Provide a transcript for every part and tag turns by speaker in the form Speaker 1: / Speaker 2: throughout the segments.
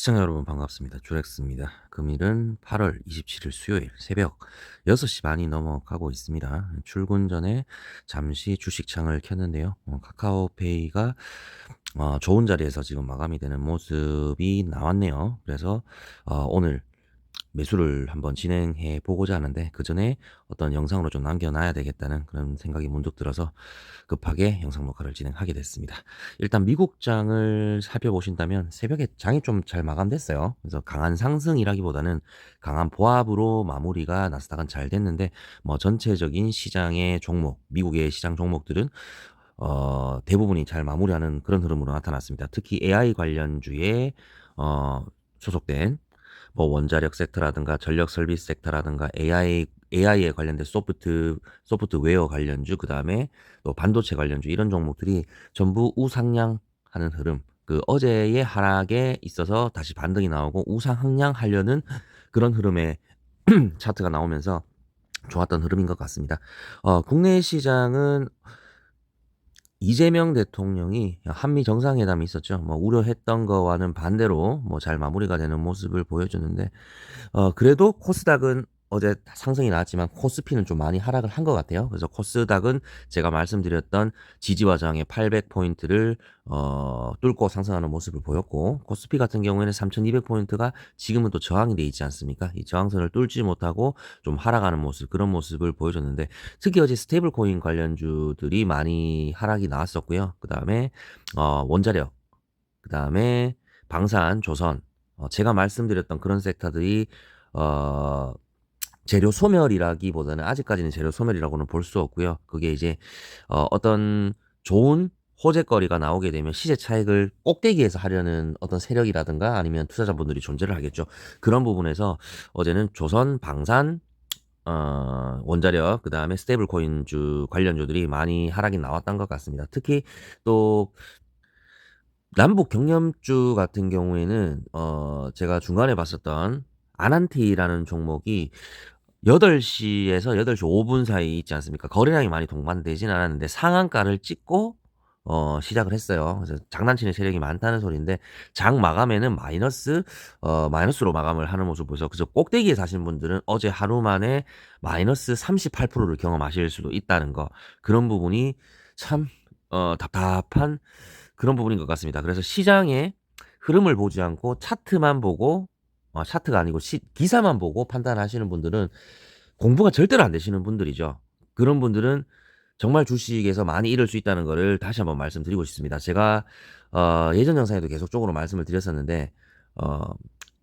Speaker 1: 시청자 여러분 반갑습니다. 주렉스입니다. 금일은 8월 27일 수요일 새벽 6시 반이 넘어가고 있습니다. 출근 전에 잠시 주식창을 켰는데요. 어, 카카오페이가 어, 좋은 자리에서 지금 마감이 되는 모습이 나왔네요. 그래서 어, 오늘 매수를 한번 진행해 보고자 하는데 그 전에 어떤 영상으로 좀 남겨놔야 되겠다는 그런 생각이 문득 들어서 급하게 영상 녹화를 진행하게 됐습니다. 일단 미국장을 살펴보신다면 새벽에 장이 좀 잘 마감됐어요. 그래서 강한 상승이라기보다는 강한 보합으로 마무리가 나스닥은 잘 됐는데 뭐 전체적인 시장의 종목, 미국의 시장 종목들은 어, 대부분이 잘 마무리하는 그런 흐름으로 나타났습니다. 특히 AI 관련주에 어, 소속된 뭐 원자력 섹터라든가 전력 서비스 섹터라든가 AI AI에 관련된 소프트 소프트웨어 관련주 그다음에 또 반도체 관련주 이런 종목들이 전부 우상향하는 흐름. 그 어제의 하락에 있어서 다시 반등이 나오고 우상향 하려는 그런 흐름의 차트가 나오면서 좋았던 흐름인 것 같습니다. 어, 국내 시장은 이재명 대통령이 한미 정상회담이 있었죠. 뭐 우려했던 거와는 반대로 뭐 잘 마무리가 되는 모습을 보여주는데 어 그래도 코스닥은 어제 상승이 나왔지만 코스피는 좀 많이 하락을 한 것 같아요. 그래서 코스닥은 제가 말씀드렸던 지지와 저항의 800포인트를 어, 뚫고 상승하는 모습을 보였고 코스피 같은 경우에는 3200포인트가 지금은 또 저항이 돼 있지 않습니까? 이 저항선을 뚫지 못하고 좀 하락하는 모습 그런 모습을 보여줬는데 특히 어제 스테이블 코인 관련주들이 많이 하락이 나왔었고요. 그 다음에 어, 원자력 그 다음에 방산, 조선 어, 제가 말씀드렸던 그런 섹터들이 어 재료 소멸이라기보다는 아직까지는 재료 소멸이라고는 볼 수 없고요. 그게 이제 어, 어떤 좋은 호재거리가 나오게 되면 시세 차익을 꼭대기에서 하려는 어떤 세력이라든가 아니면 투자자분들이 존재를 하겠죠. 그런 부분에서 어제는 조선, 방산, 어, 원자력, 그 다음에 스테이블 코인주 관련주들이 많이 하락이 나왔던 것 같습니다. 특히 또 남북 경념주 같은 경우에는 어, 제가 중간에 봤었던 아난티라는 종목이 8시에서 8시 5분 사이 있지 않습니까? 거래량이 많이 동반되진 않았는데 상한가를 찍고 어, 시작을 했어요. 그래서 장난치는 세력이 많다는 소리인데 장 마감에는 마이너스 어, 마이너스로 마감을 하는 모습 보여서 그래서 꼭대기에 사신 분들은 어제 하루 만에 마이너스 38%를 경험하실 수도 있다는 거 그런 부분이 참 어, 답답한 그런 부분인 것 같습니다. 그래서 시장의 흐름을 보지 않고 차트만 보고 어, 차트가 아니고 시, 기사만 보고 판단하시는 분들은 공부가 절대로 안 되시는 분들이죠. 그런 분들은 정말 주식에서 많이 잃을 수 있다는 것을 다시 한번 말씀드리고 싶습니다. 제가 어, 예전 영상에도 계속적으로 말씀을 드렸었는데 어,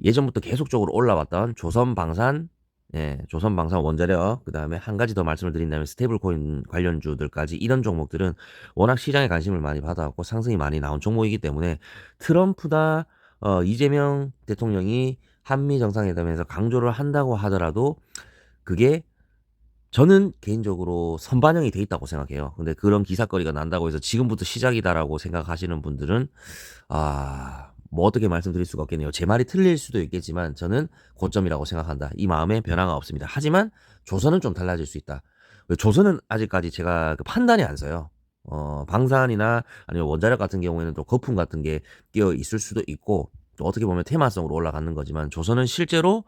Speaker 1: 예전부터 계속적으로 올라왔던 조선 방산, 예, 조선 방산 원자력, 그 다음에 한 가지 더 말씀을 드린다면 스테이블 코인 관련주들까지 이런 종목들은 워낙 시장에 관심을 많이 받아왔고 상승이 많이 나온 종목이기 때문에 트럼프다 어, 이재명 대통령이 한미 정상회담에서 강조를 한다고 하더라도 그게 저는 개인적으로 선반영이 돼 있다고 생각해요. 근데 그런 기사거리가 난다고 해서 지금부터 시작이다라고 생각하시는 분들은 아, 뭐 어떻게 말씀드릴 수가 없겠네요. 제 말이 틀릴 수도 있겠지만 저는 고점이라고 생각한다. 이 마음에 변화가 없습니다. 하지만 조선은 좀 달라질 수 있다. 조선은 아직까지 제가 그 판단이 안 서요. 어, 방산이나 아니면 원자력 같은 경우에는 또 거품 같은 게 끼어 있을 수도 있고 또 어떻게 보면 테마성으로 올라가는 거지만 조선은 실제로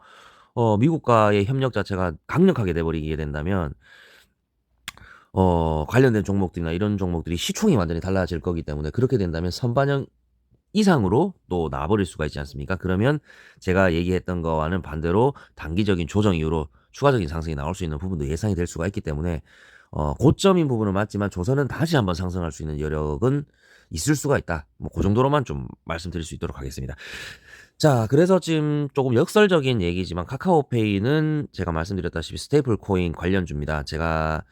Speaker 1: 어, 미국과의 협력 자체가 강력하게 돼버리게 된다면 어, 관련된 종목들이나 이런 종목들이 시총이 완전히 달라질 거기 때문에 그렇게 된다면 선반영 이상으로 또 나버릴 수가 있지 않습니까? 그러면 제가 얘기했던 거와는 반대로 단기적인 조정 이후로 추가적인 상승이 나올 수 있는 부분도 예상이 될 수가 있기 때문에 어, 고점인 부분은 맞지만 조선은 다시 한번 상승할 수 있는 여력은 있을 수가 있다. 뭐 그 정도로만 좀 말씀드릴 수 있도록 하겠습니다. 자, 그래서 지금 조금 역설적인 얘기지만 카카오페이는 제가 말씀드렸다시피 스테이플 코인 관련주입니다. 제가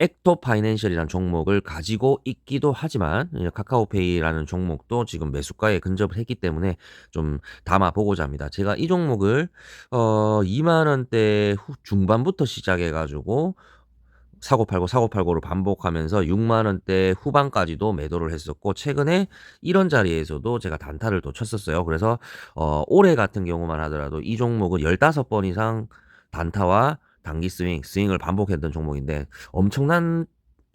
Speaker 1: 엑토 파이낸셜이라는 종목을 가지고 있기도 하지만 카카오페이라는 종목도 지금 매수가에 근접을 했기 때문에 좀 담아 보고자 합니다. 제가 이 종목을 어 2만 원대 중반부터 시작해 가지고 사고 팔고 사고 팔고를 반복하면서 6만 원대 후반까지도 매도를 했었고 최근에 이런 자리에서도 제가 단타를 또 쳤었어요. 그래서 어 올해 같은 경우만 하더라도 이 종목은 15번 이상 단타와 단기 스윙, 스윙을 반복했던 종목인데 엄청난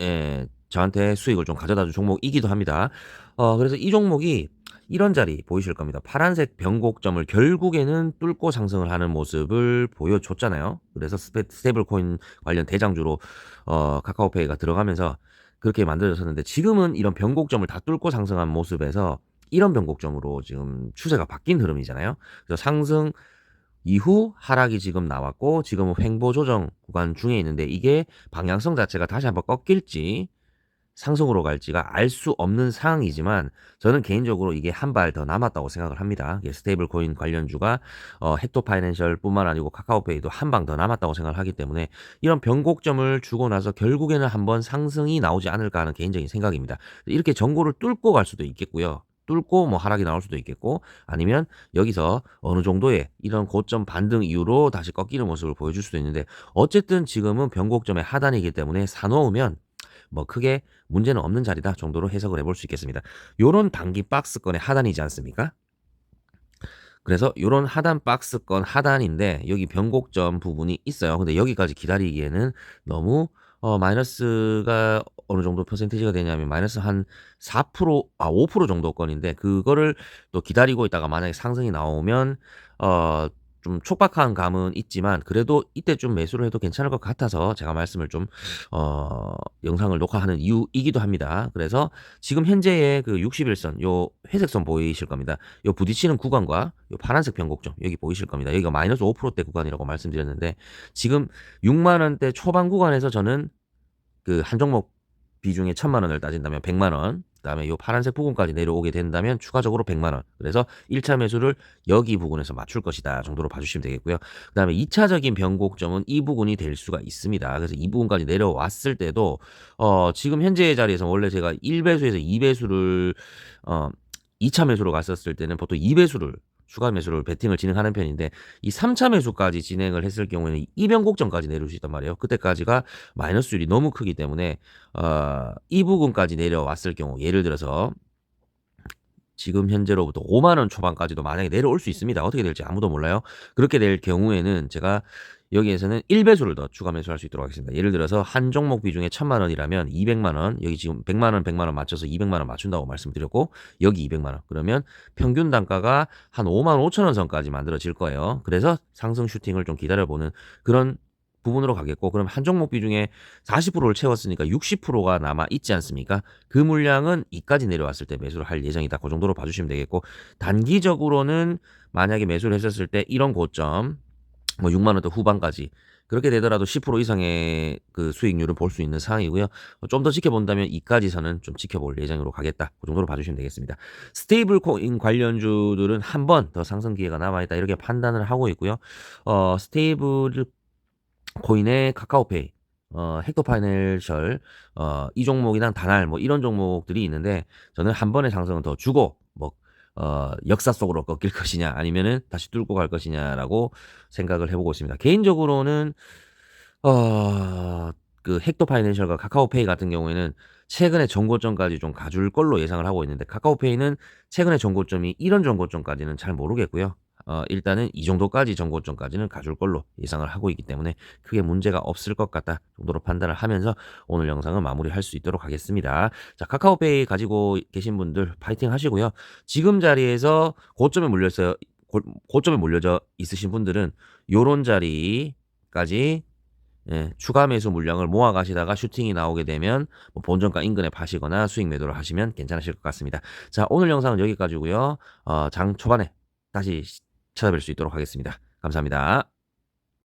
Speaker 1: 예, 저한테 수익을 좀 가져다 준 종목이기도 합니다. 어, 그래서 이 종목이 이런 자리 보이실 겁니다. 파란색 변곡점을 결국에는 뚫고 상승을 하는 모습을 보여줬잖아요. 그래서 스페, 스테이블 코인 관련 대장주로 어, 카카오페이가 들어가면서 그렇게 만들어졌었는데 지금은 이런 변곡점을 다 뚫고 상승한 모습에서 이런 변곡점으로 지금 추세가 바뀐 흐름이잖아요. 그래서 상승 이후 하락이 지금 나왔고 지금은 횡보 조정 구간 중에 있는데 이게 방향성 자체가 다시 한번 꺾일지 상승으로 갈지가 알 수 없는 상황이지만 저는 개인적으로 이게 한 발 더 남았다고 생각을 합니다. 스테이블 코인 관련주가 어, 헥토 파이낸셜뿐만 아니고 카카오페이도 한 방 더 남았다고 생각을 하기 때문에 이런 변곡점을 주고 나서 결국에는 한번 상승이 나오지 않을까 하는 개인적인 생각입니다. 이렇게 전고를 뚫고 갈 수도 있겠고요. 뚫고 뭐 하락이 나올 수도 있겠고 아니면 여기서 어느 정도의 이런 고점 반등 이후로 다시 꺾이는 모습을 보여줄 수도 있는데 어쨌든 지금은 변곡점의 하단이기 때문에 사놓으면 뭐 크게 문제는 없는 자리다 정도로 해석을 해볼 수 있겠습니다. 요런 단기 박스권의 하단이지 않습니까? 그래서 요런 하단 박스권 하단인데 여기 변곡점 부분이 있어요. 근데 여기까지 기다리기에는 너무 어 마이너스가 어느 정도 퍼센티지가 되냐면 마이너스 한 4%, 아, 5% 정도권인데 그거를 또 기다리고 있다가 만약에 상승이 나오면 어, 좀 촉박한 감은 있지만 그래도 이때 좀 매수를 해도 괜찮을 것 같아서 제가 말씀을 좀 어, 영상을 녹화하는 이유이기도 합니다. 그래서 지금 현재의 그 61선 요 회색 선 보이실 겁니다. 요 부딪히는 구간과 요 파란색 변곡점 여기 보이실 겁니다. 여기가 마이너스 5%대 구간이라고 말씀드렸는데 지금 6만 원대 초반 구간에서 저는 그 한 종목 비중에 천만 원을 따진다면 100만 원, 그다음에 요 파란색 부분까지 내려오게 된다면 추가적으로 100만 원. 그래서 1차 매수를 여기 부분에서 맞출 것이다 정도로 봐주시면 되겠고요. 그다음에 2차적인 변곡점은 이 부분이 될 수가 있습니다. 그래서 이 부분까지 내려왔을 때도 어 지금 현재의 자리에서 원래 제가 1배수에서 2배수를 어 2차 매수로 갔었을 때는 보통 2배수를 추가 매수를 베팅을 진행하는 편인데 이 3차 매수까지 진행을 했을 경우에는 이변곡점까지 내려올 수 있단 말이에요. 그때까지가 마이너스율이 너무 크기 때문에 어, 이 부분까지 내려왔을 경우 예를 들어서 지금 현재로부터 5만 원 초반까지도 만약에 내려올 수 있습니다. 어떻게 될지 아무도 몰라요. 그렇게 될 경우에는 제가 여기에서는 1배수를 더 추가 매수할 수 있도록 하겠습니다. 예를 들어서 한 종목 비중에 1000만 원이라면 200만 원, 여기 지금 100만 원, 100만 원 맞춰서 200만 원 맞춘다고 말씀드렸고 여기 200만 원. 그러면 평균 단가가 한 5만 5천 원 선까지 만들어질 거예요. 그래서 상승 슈팅을 좀 기다려 보는 그런 부분으로 가겠고 그럼 한 종목 비중에 40%를 채웠으니까 60%가 남아 있지 않습니까? 그 물량은 이까지 내려왔을 때 매수를 할 예정이다. 그 정도로 봐주시면 되겠고 단기적으로는 만약에 매수를 했었을 때 이런 고점 뭐 6만 원대 후반까지 그렇게 되더라도 10% 이상의 그 수익률을 볼 수 있는 상황이고요. 좀 더 지켜본다면 이까지서는 좀 지켜볼 예정으로 가겠다. 그 정도로 봐주시면 되겠습니다. 스테이블 코인 관련주들은 한 번 더 상승 기회가 남아있다. 이렇게 판단을 하고 있고요. 어, 스테이블 코인의 카카오페이, 어, 헥토파이널셜, 어, 이 종목이랑 다날 뭐 이런 종목들이 있는데 저는 한 번의 상승은 더 주고 뭐 어, 역사 속으로 꺾일 것이냐 아니면은 다시 뚫고 갈 것이냐라고 생각을 해보고 있습니다. 개인적으로는 어, 그 헥토 파이낸셜과 카카오페이 같은 경우에는 최근에 정고점까지 좀 가줄 걸로 예상을 하고 있는데 카카오페이는 최근에 정고점이 이런 정고점까지는 잘 모르겠고요. 어, 일단은 이 정도까지 정고점까지는 가줄 걸로 예상을 하고 있기 때문에 크게 문제가 없을 것 같다 정도로 판단을 하면서 오늘 영상은 마무리할 수 있도록 하겠습니다. 자, 카카오페이 가지고 계신 분들 파이팅 하시고요. 지금 자리에서 고점에 몰렸어요. 고, 고점에 몰려져 있으신 분들은 요런 자리까지 예, 추가 매수 물량을 모아 가시다가 슈팅이 나오게 되면 뭐 본전가 인근에 파시거나 수익 매도를 하시면 괜찮으실 것 같습니다. 자, 오늘 영상은 여기까지고요. 어, 장 초반에 다시 찾아뵐 수 있도록 하겠습니다. 감사합니다.